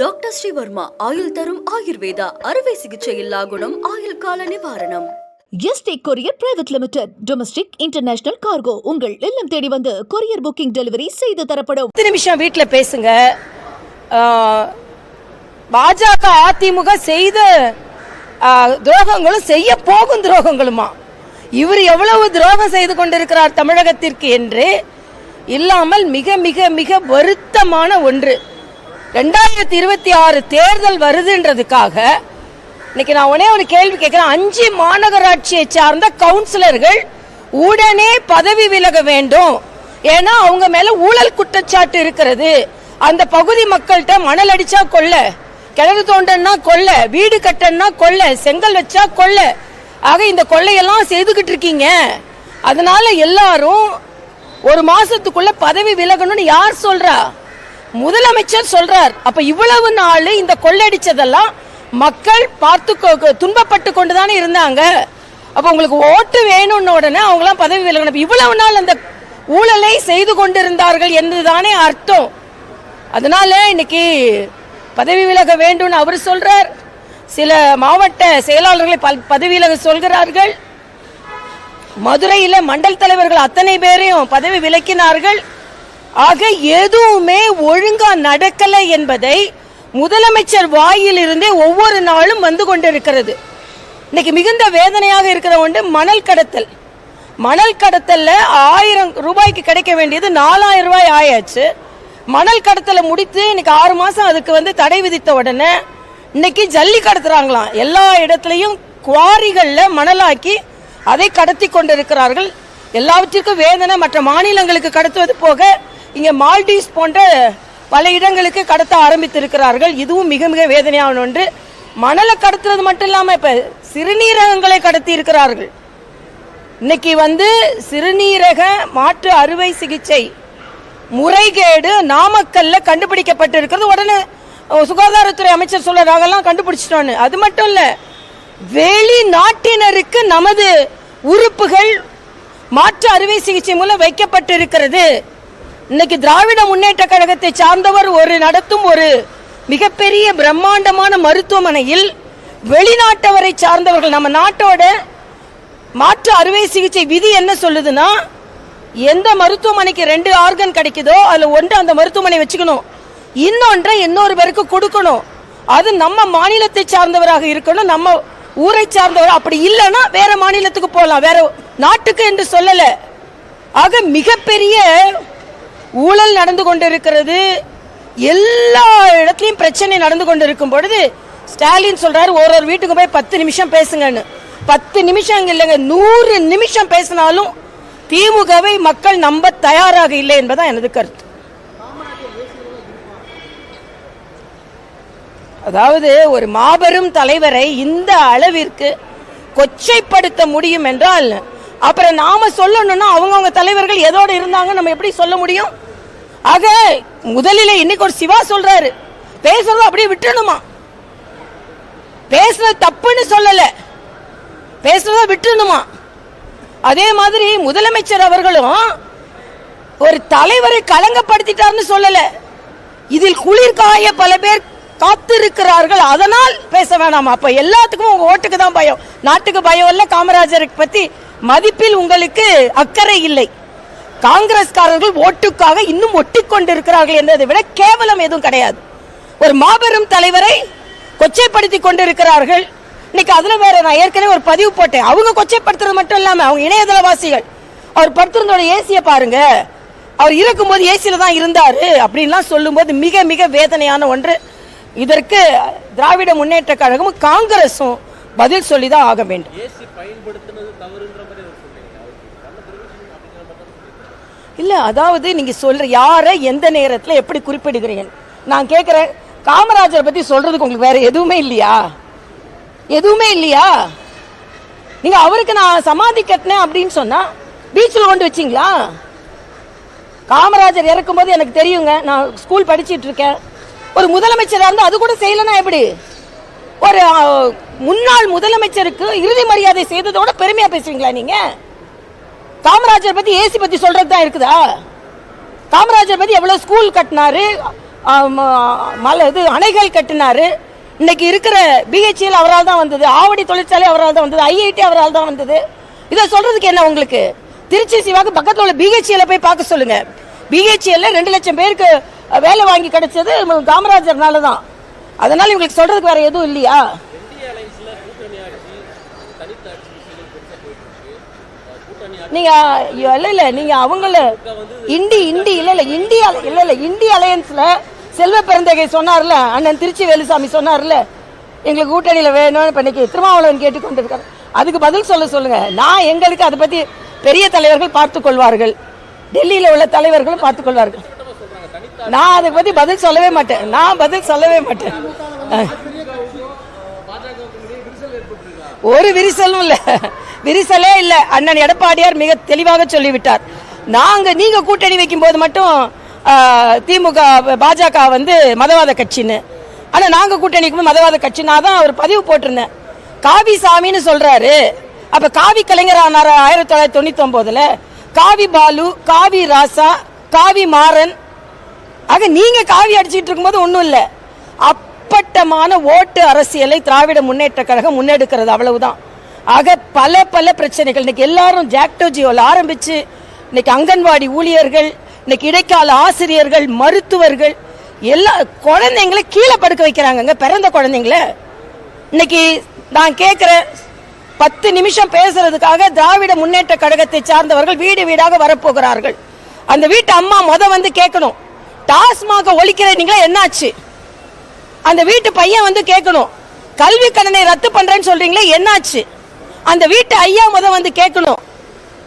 Doctor Sreevarma ஆயுள் தரும் ஆயுர்வேதா அறுவை சிகிச்சையில்லா குணம் ஆயுள் கால நிவாரணம். ST courier private limited domestic international cargo. உங்கள் இல்லம் தேடி வந்து கொரியர் புக்கிங் டெலிவரி செய்து தரப்படும். பத்து நிமிஷம் வீட்டில் பேசுங்க. பாஜக அதிமுக செய்த துரோகங்களும் செய்ய போகும் துரோகங்களுமா? இவர் எவ்வளவு துரோகம் செய்து கொண்டிருக்கிறார் தமிழகத்திற்கு என்று இல்லாமல் மிக மிக மிக வருத்தமான ஒன்று. ரெண்டாயிரத்தி இருபத்தி ஆறு தேர்தல் வருதுன்றதுக்காக இன்னைக்கு நான் உடனே ஒரு கேள்வி கேட்கிறேன். அஞ்சு மாநகராட்சியை சார்ந்த கவுன்சிலர்கள் உடனே பதவி விலக வேண்டும். ஏன்னா அவங்க மேல ஊழல் குற்றச்சாட்டு இருக்கிறது. அந்த பகுதி மக்கள்கிட்ட மணல் அடிச்சா கொல்ல கிணறு தோண்டன்னா கொல்ல வீடு கட்டன்னா கொல்ல செங்கல் வச்சா கொள்ள ஆக இந்த கொள்ளையெல்லாம் செய்துகிட்டு இருக்கீங்க. அதனால எல்லாரும் ஒரு மாசத்துக்குள்ள பதவி விலகணும்னு யார் சொல்றா? முதலமைச்சர் சொல்றார். அப்ப இவ்வளவு நாள் இந்த கொள்ளடிச்சதெல்லாம் மக்கள் பார்த்து துன்பப்பட்டு கொண்டுதானே இருந்தாங்க. அப்ப உங்களுக்கு ஓட்டு வேணும்னு உடனே அவங்களாம் பதவி விலகணும். இவ்வளவு நாள் அந்த ஊழலை செய்து கொண்டிருந்தார்கள் என்றுதானே அர்த்தம். அதனால இன்னைக்கு பதவி விலக வேண்டும்னு அவர் சொல்றார். சில மாவட்ட செயலாளர்களை பல்- பதவி விலக சொல்கிறார்கள். மதுரையில மண்டல் தலைவர்கள் அத்தனை பேரையும் பதவி விலக்கினார்கள். ஆக எதுவுமே ஒழுங்கா நடக்கலை என்பதை முதலமைச்சர் வாயிலிருந்தே ஒவ்வொரு நாளும் வந்து கொண்டிருக்கிறது. இன்னைக்கு மிகுந்த வேதனையாக இருக்கிற ஒன்று மணல் கடத்தல். மணல் கடத்தல்ல ஆயிரம் ரூபாய்க்கு கிடைக்க வேண்டியது நாலாயிரம் ரூபாய் ஆயாச்சு. மணல் கடத்தலை முடித்து இன்னைக்கு ஆறு மாசம் அதுக்கு வந்து தடை விதித்த உடனே இன்னைக்கு ஜல்லி கடத்துறாங்களாம். எல்லா இடத்துலையும் குவாரிகள்ல மணலாக்கி அதை கடத்தி கொண்டிருக்கிறார்கள். எல்லாவற்றிற்கும் வேதனை மற்ற மாநிலங்களுக்கு கடத்துவது போக இங்க மால்டீஸ் போன்ற பல இடங்களுக்கு கடத்த ஆரம்பித்திருக்கிறார்கள். இதுவும் மிக மிக வேதனையான ஒன்று. மணலை கடத்துறது மட்டும் இல்லாம இப்ப சிறுநீரகங்களை கடத்தி இருக்கிறார்கள் இன்னைக்கு வந்து சிறுநீரக மாற்று அறுவை சிகிச்சை முறைகேடு நாமக்கல்ல கண்டுபிடிக்கப்பட்டிருக்கிறது. உடனே சுகாதாரத்துறை அமைச்சர் சொல்ல நாங்கெல்லாம் கண்டுபிடிச்சிட்டோன்னு அது மட்டும் இல்ல வெளிநாட்டினருக்கு நமது உறுப்புகள் மாற்று அறுவை சிகிச்சை மூலம் வைக்கப்பட்டிருக்கிறது. இன்னைக்கு திராவிட முன்னேற்ற கழகத்தை சார்ந்தவர் ஒரு நடத்தும் ஒரு மிகப்பெரிய பிரம்மாண்டமான மருத்துவமனையில் வெளிநாட்டவரை சார்ந்தவர்கள் நம்ம நாட்டோட மாற்று அறுவை சிகிச்சை விதி என்ன சொல்லுதுன்னா எந்த மருத்துவமனைக்கு ரெண்டு ஆர்கன் கிடைக்குதோ அதில் ஒன்று அந்த மருத்துவமனை வச்சுக்கணும். இன்னொன்றை இன்னொரு பேருக்கு கொடுக்கணும். அது நம்ம மாநிலத்தை சார்ந்தவராக இருக்கணும். நம்ம ஊரை சார்ந்தவர் அப்படி இல்லைன்னா வேற மாநிலத்துக்கு போகலாம். வேற நாட்டுக்கு என்று சொல்லலை. ஆக மிகப்பெரிய ஊழல் நடந்து கொண்டிருக்கிறது. எல்லா இடத்துலையும் பிரச்சனை நடந்து கொண்டிருக்கும் பொழுது ஸ்டாலின் சொல்றாரு ஒரு ஒரு வீட்டுக்கு போய் பத்து நிமிஷம் பேசுங்கன்னு. பத்து நிமிஷம் இல்லைங்க நூறு நிமிஷம் பேசினாலும் திமுகவை மக்கள் நம்ப தயாராக இல்லை என்பதான் எனது கருத்து. அதாவது ஒரு மாபெரும் தலைவரை இந்த அளவிற்கு கொச்சைப்படுத்த முடியும் என்றால் அப்புறம் நாம சொல்லணும்னா அவங்கவுங்க தலைவர்கள் எதோடு இருந்தாங்க நம்ம எப்படி சொல்ல முடியும்? ஆக முதலில் இன்னைக்கு ஒரு சிவா சொல்றாரு. பேசுறத அப்படியே விட்டுணுமா பேசுறது தப்புன்னு சொல்லல. பேசுறத விட்டுணுமா அதே மாதிரி முதலமைச்சர் அவர்களும் ஒரு தலைவரை களங்கப்படுத்திட்டார்னு சொல்லல. இதில் குளிர் காய பல பேர் காத்திருக்கிறார்கள். அதனால் பேச வேணாமா? அப்ப எல்லாத்துக்கும் உங்க ஓட்டுக்கு தான் பயம். நாட்டுக்கு பயம் இல்ல காமராஜருக்கு பத்தி மதிப்பில் உங்களுக்கு அக்கறை இல்லை. காங்கிரஸ்காரர்கள் ஓட்டுக்காக இன்னும் ஒட்டிக்கொண்டிருக்கிறார்கள் என்பதை விட கேவலம் எதுவும் கிடையாது. ஒரு மாபெரும் தலைவரை கொச்சைப்படுத்தி கொண்டிருக்கிறார்கள். இன்னைக்கு அதுல வேற நான் ஏற்கனவே ஒரு பதிவு போட்டேன். அவங்க கொச்சைப்படுத்துறது மட்டும் இல்லாம அவங்க இணையதளவாசிகள் அவர் படுத்திருந்தோட ஏசிய பாருங்க. அவர் இருக்கும்போது ஏசியில தான் இருந்தாரு அப்படின்லாம் சொல்லும்போது மிக மிக வேதனையான ஒன்று. இதற்கு திராவிட முன்னேற்ற கழகமும் காங்கிரஸும் பதில் சொல்லி தான் ஆக வேண்டும். இல்லை அதாவது நீங்கள் சொல்கிற யாரை எந்த நேரத்தில் எப்படி குறிப்பிடுகிறீங்க நான் கேட்குறேன் காமராஜரை பற்றி சொல்கிறதுக்கு உங்களுக்கு வேறு எதுவுமே இல்லையா? எதுவுமே இல்லையா? நீங்கள் அவருக்கு நான் சமாதி கட்டினேன் அப்படின்னு சொன்னால் பீச்சில் கொண்டு வச்சீங்களா? காமராஜர் இறக்கும்போது எனக்கு தெரியுங்க நான் ஸ்கூல் படிச்சுட்டு இருக்கேன். ஒரு முதலமைச்சராக இருந்தால் அது கூட செய்யலைன்னா எப்படி? ஒரு முன்னாள் முதலமைச்சருக்கு இறுதி மரியாதை செய்ததோட பெருமையாக பேசுவீங்களா நீங்கள் காமராஜர் பத்தி ஏசி பத்தி சொல்றது தான் இருக்குதா? காமராஜர் பத்தி எவ்வளவு ஸ்கூல் கட்டினாரு? மலை இது அணைகள் கட்டினாரு. இன்னைக்கு இருக்கிற பிஹெச்எல் அவரால் தான் வந்தது. ஆவடி தொழிற்சாலை அவரால் தான் வந்தது. ஐஐடி அவரால் தான் வந்தது. இதை சொல்றதுக்கு என்ன உங்களுக்கு? திருச்சி சிவாக்கு பக்கத்தில் உள்ள பிஹெச்எல் போய் பார்க்க சொல்லுங்க. பிஹெச்எல்ல ரெண்டு லட்சம் பேருக்கு வேலை வாங்கி கிடைச்சது காமராஜர்னால தான். அதனால இவங்களுக்கு சொல்றதுக்கு வேற எதுவும் இல்லையா? நீங்க ஐயோ, இல்ல இல்ல நீங்க அவங்கள இண்டி இண்டி இல்ல இல்ல இந்தியா இல்ல இல்ல இந்தி அலையன்ஸ்ல செல்வ பெருந்தகை சொன்னார்ல அண்ணன் திருச்சி வேலுசாமி சொன்னார்ல எங்களுக்கு கூட்டணியில வேணும்னு இப்ப இன்னைக்கு திருமாவளவன் கேட்டுக்கொண்டிருக்காரு அதுக்கு பதில் சொல்ல சொல்லுங்க. நான் எங்களுக்கு அதை பத்தி பெரிய தலைவர்கள் பார்த்து கொள்வார்கள். டெல்லியில உள்ள தலைவர்களும் பார்த்துக் கொள்வார்கள். நான் அதை பத்தி பதில் சொல்லவே மாட்டேன். நான் பதில் சொல்லவே மாட்டேன். ஒரு விரிசலும் இல்லை. விரிசலே இல்லை. அண்ணன் எடப்பாடியார் மிக தெளிவாக சொல்லிவிட்டார். நாங்க நீங்க கூட்டணி வைக்கும் போது மட்டும் திமுக பாஜக வந்து மதவாத கட்சின்னு. ஆனா நாங்க கூட்டணி மதவாத கட்சினா தான் அவர் பதிவு போட்டிருந்தேன். காவி சாமின்னு சொல்றாரு. அப்ப காவி கலைஞர் ஆனார் ஆயிரத்தி தொள்ளாயிரத்தி தொண்ணூத்தி ஒன்பதுல காவி பாலு காவி ராசா காவி மாறன். ஆக நீங்க காவி அடிச்சுட்டு இருக்கும்போது ஒண்ணும் இல்ல. அப்பட்டமான ஓட்டு அரசியலை திராவிட முன்னேற்ற கழகம் முன்னெடுக்கிறது அவ்வளவுதான். ஆக பல பல பிரச்சனைகள். இன்னைக்கு எல்லாரும் ஜாக்டோ ஆரம்பித்து இன்னைக்கு அங்கன்வாடி ஊழியர்கள் இன்னைக்கு இடைக்கால ஆசிரியர்கள் மருத்துவர்கள் எல்லா குழந்தைங்களை கீழே படுக்க வைக்கிறாங்கங்க. பிறந்த குழந்தைங்கள. இன்னைக்கு நான் கேட்குறேன் பத்து நிமிஷம் பேசுறதுக்காக திராவிட முன்னேற்ற கழகத்தை சார்ந்தவர்கள் வீடு வீடாக வரப்போகிறார்கள். அந்த வீட்டு அம்மா முத வந்து கேட்கணும் டாஸ்மாக ஒழிக்கிற என்னாச்சு? அந்த வீட்டு பையன் வந்து கேட்கணும் கல்வி கடனை ரத்து பண்றேன்னு சொல்றீங்களே என்னாச்சு? அந்த வீட்டு ஐயா முத வந்து கேட்கணும்.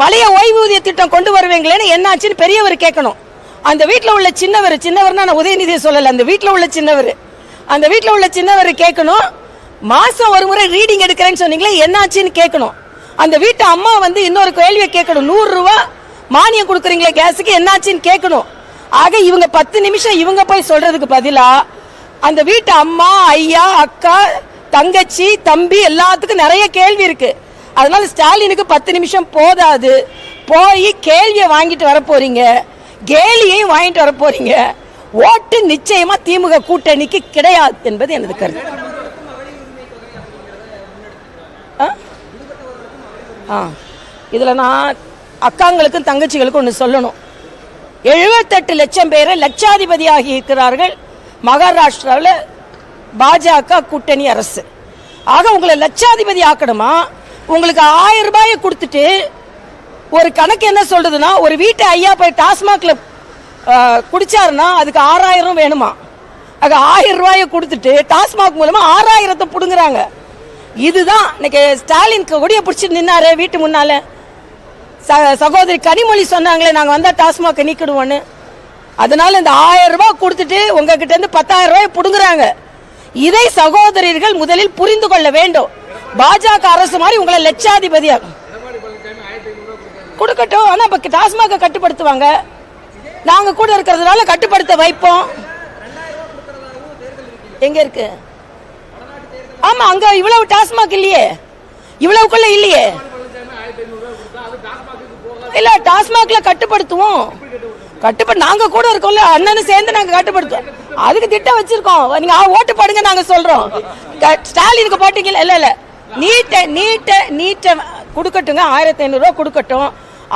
பழைய ஓய்வூதிய திட்டம் கொண்டு வருவீங்களேன்னு என்னாச்சுன்னு பெரியவர் கேட்கணும். அந்த வீட்டில் உள்ள சின்னவர் சின்னவர்னா நான் உதயநிதியை சொல்லலை அந்த வீட்டில் உள்ள சின்னவர். அந்த வீட்டில் உள்ள சின்னவர் கேட்கணும் மாதம் ஒரு முறை ரீடிங் எடுக்கிறேன்னு சொன்னீங்களே என்னாச்சுன்னு கேட்கணும். அந்த வீட்டு அம்மா வந்து இன்னொரு கேள்வியை கேட்கணும் நூறுரூவா மானியம் கொடுக்குறீங்களே கேஸுக்கு என்னாச்சுன்னு கேட்கணும். ஆக இவங்க பத்து நிமிஷம் இவங்க போய் சொல்றதுக்கு பதிலாக அந்த வீட்டு அம்மா ஐயா அக்கா தங்கச்சி தம்பி எல்லாத்துக்கும் நிறைய கேள்வி இருக்குது அதனால ஸ்டாலினுக்கு பத்து நிமிஷம் போதாது. போய் கேள்வியை வாங்கிட்டு வர போறீங்க. கேலியையும் வாங்கிட்டு வர போறீங்க. ஓட்டு நிச்சயமா திமுக கூட்டணிக்கு கிடையாது என்பது எனது கருத்து. ஆ? ஆ. நான் அக்காங்களுக்கும் தங்கச்சிகளுக்கும் ஒன்று சொல்லணும். எழுபத்தெட்டு லட்சம் பேரை லட்சாதிபதியாகி இருக்கிறார்கள் மகாராஷ்டிராவில் பாஜக கூட்டணி அரசு. ஆக உங்களை லட்சாதிபதி ஆக்கணுமா? உங்களுக்கு ஆயிரம் ரூபாயை கொடுத்துட்டு ஒரு கணக்கு என்ன சொல்றதுன்னா ஒரு வீட்டை ஐயா போய் டாஸ்மாக்ல குடிச்சாருன்னா அதுக்கு ஆறாயிரம் வேணுமா? அது ஆயிரம் ரூபாயை கொடுத்துட்டு டாஸ்மாக் மூலமா ஆறாயிரத்தை பிடுங்குறாங்க. இதுதான் இன்னைக்கு ஸ்டாலின் கொடியை பிடிச்சி நின்னாரு வீட்டு முன்னால. ச- சகோதரி கனிமொழி சொன்னாங்களே நாங்க வந்தா டாஸ்மாக் நீக்கிடுவோன்னு. அதனால இந்த ஆயிரம் ரூபாய் கொடுத்துட்டு உங்ககிட்ட இருந்து பத்தாயிரம் ரூபாய் பிடுங்குறாங்க. இதை சகோதரர்கள் முதலில் புரிந்து கொள்ள வேண்டும். பாஜக அரசு மாதிரி உங்களை லட்சாதிபதியா கொடுக்கட்டும். ஆனா இப்ப டாஸ்மாக கட்டுப்படுத்துவாங்க. நாங்க கூட இருக்கிறதுனால கட்டுப்படுத்த வைப்போம். எங்க இருக்கு? ஆமா அங்க இவ்வளவு டாஸ்மாக் இல்லையே. இவ்வளவுக்குள்ள இல்லையே. இல்ல டாஸ்மாக்ல கட்டுப்படுத்துவோம். கட்டுப்படு நாங்க கூட இருக்கோம்ல அண்ணனும் சேர்ந்து நாங்க கட்டுப்படுத்துவோம். அதுக்கு திட்டம் வச்சிருக்கோம். நீங்க ஆ, ஓட்டு போடுங்க நாங்க சொல்றோம். ஸ்டாலினுக்கு போட்டீங்கல்ல இல்ல இல்ல. நீட்டை நீட்டை நீட்டை கொடுக்கட்டுங்க. ஆயிரத்தி ஐநூறுரூவா கொடுக்கட்டும்.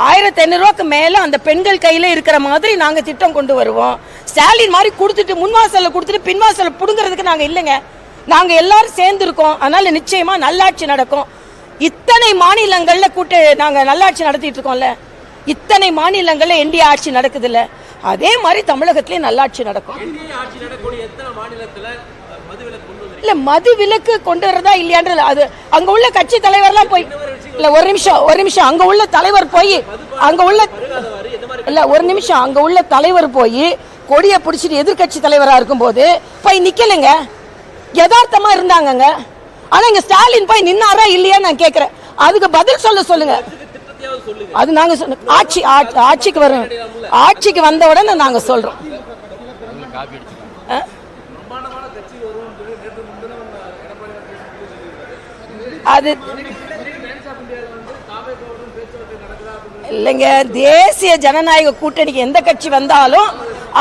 ஆயிரத்தி ஐநூறுரூவாக்கு மேலே அந்த பெண்கள் கையில் இருக்கிற மாதிரி நாங்கள் திட்டம் கொண்டு வருவோம். ஸ்டாலின் மாதிரி கொடுத்துட்டு முன்வாசலில் கொடுத்துட்டு பின்வாசலில் பிடுங்கிறதுக்கு நாங்கள் இல்லைங்க. நாங்கள் எல்லாரும் சேர்ந்துருக்கோம். அதனால் நிச்சயமாக நல்லாட்சி நடக்கும். இத்தனை மாநிலங்களில் கூட்டு நாங்கள் நல்லாட்சி நடத்திட்டு இருக்கோம்ல. இத்தனை மாநிலங்களில் என்டிஏ ஆட்சி நடக்குதுல்ல. அதே மாதிரி தமிழகத்திலயும் நல்லாட்சி நடக்கும். இல்ல மது விலக்கு கொண்டு வரதா இல்லையான்றது அது அங்க உள்ள கட்சி தலைவர்லாம் போய் இல்ல ஒரு நிமிஷம் ஒரு நிமிஷம். அங்க உள்ள தலைவர் போய் அங்க உள்ள இல்ல ஒரு நிமிஷம். அங்க உள்ள தலைவர் போய் கொடியை பிடிச்சிட்டு எதிர்க்கட்சி தலைவரா இருக்கும்போது போய் நிக்கலைங்க. யதார்த்தமா இருந்தாங்கங்க. ஆனா இங்க ஸ்டாலின் போய் நின்னாரா இல்லையா நான் கேக்குறேன். அதுக்கு பதில் சொல்ல சொல்லுங்க. அது நாங்க ஆட்சி ஆட்சிக்கு வரும் ஆட்சிக்கு வந்த உடனே நாங்க சொல்றோம். அது இல்லைங்க தேசிய ஜனநாயக கூட்டணிக்கு எந்த கட்சி வந்தாலும்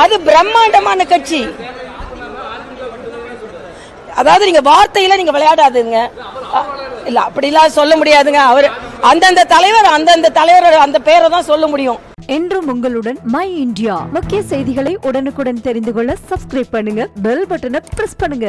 அது பிரம்மாண்டமான கட்சி. அதாவது நீங்க வார்த்தையில நீங்க விளையாடாதுங்க. இல்ல அப்படிலாம் சொல்ல முடியாதுங்க. அவர் அந்தந்த தலைவர் அந்தந்த தலைவர் அந்த பேரை தான் சொல்ல முடியும். என்றும் உங்களுடன் மை இந்தியா. முக்கிய செய்திகளை உடனுக்குடன் தெரிந்து கொள்ள சப்ஸ்கிரைப் பண்ணுங்க பெல் பட்டனை பிரஸ் பண்ணுங்க.